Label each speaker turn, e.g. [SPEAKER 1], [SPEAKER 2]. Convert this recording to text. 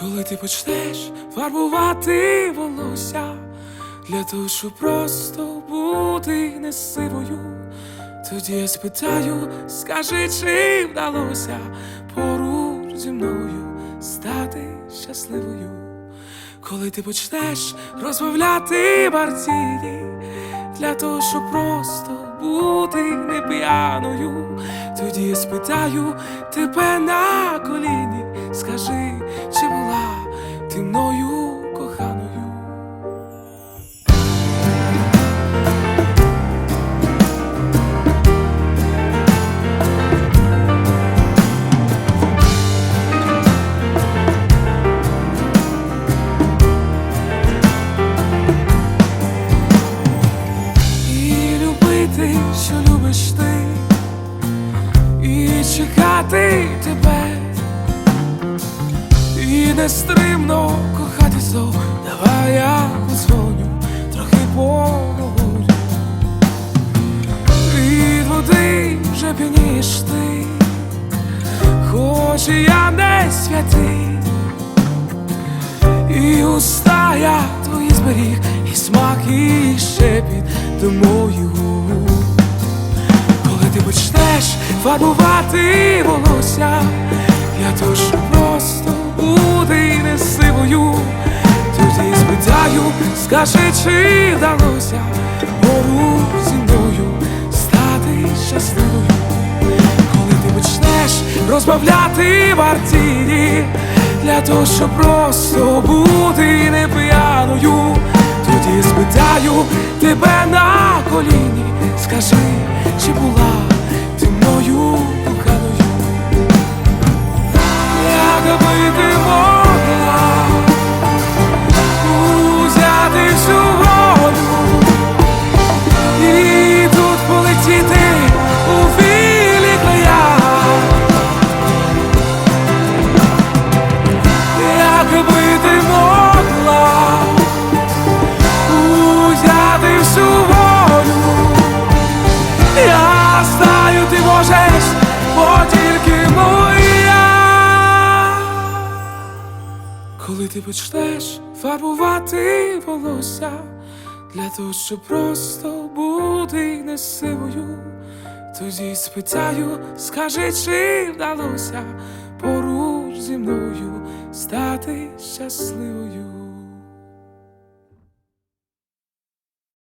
[SPEAKER 1] Коли ти почнеш фарбувати волосся для того, щоб просто бути не сивою, тоді я спитаю, скажи, чи вдалося поруч зі мною стати щасливою. Коли ти почнеш розмовляти партії для того, щоб просто бути не п'яною, тоді я спитаю тебе на коліні, скажи, чи була ти мною коханою? Любити, що любиш ти, і чекати тебе, нестримно кохати знов. Давай я подзвоню, трохи поговорю. Від води вже п'янієш ти, хоч і я не святий. І уста я твої зберіг, і смак, і шепіт до моїх. Коли ти почнеш фарбувати волосся, скажи, чи вдалося поруч зі мною стати щасливою коли ти почнеш розмовляти в артії для того, щоб просто бути не п'яною, тоді спитаю тебе на коліні, скажи, чи була Ти почнеш фарбувати волосся для того, щоб просто бути не сивою, тоді спитаю, скажи, чи вдалося поруч зі мною стати щасливою.